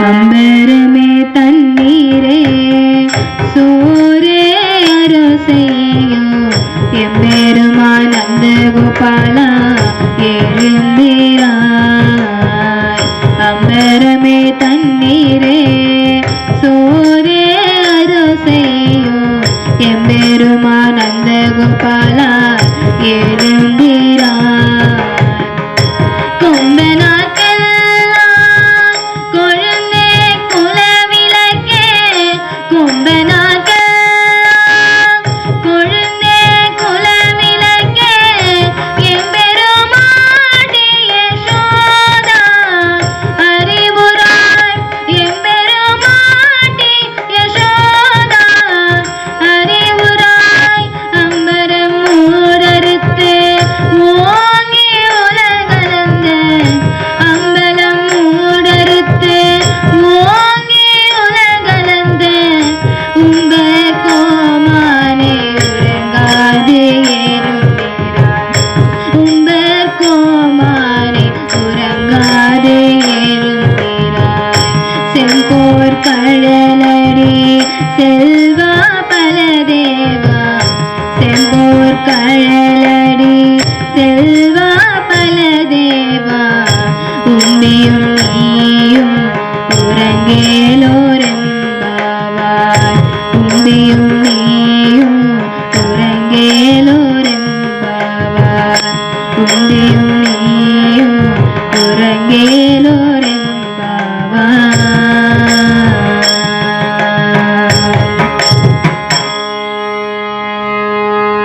அம்பரமே தண்ணீரே சூரே அரசையா எம்பெருமான் அந்த கோபாலா எழுந்திராய் அம்பரமே தண்ணீரே சூரே அரசையோ எம்பெருமான் அந்த கோபாலா எழுந்தி കഴലടി സെൽവ പലദേവ ചെമ്പൂർ കഴലടി സെൽവ പലദേവ ഉമ്മിയും നീയും ഉറങ്ങേലോരമ്പാവാൻ ഉമ്മിയും നീയും ഉറങ്ങേലോരമ്പാവാൻ ഉമ്മിയും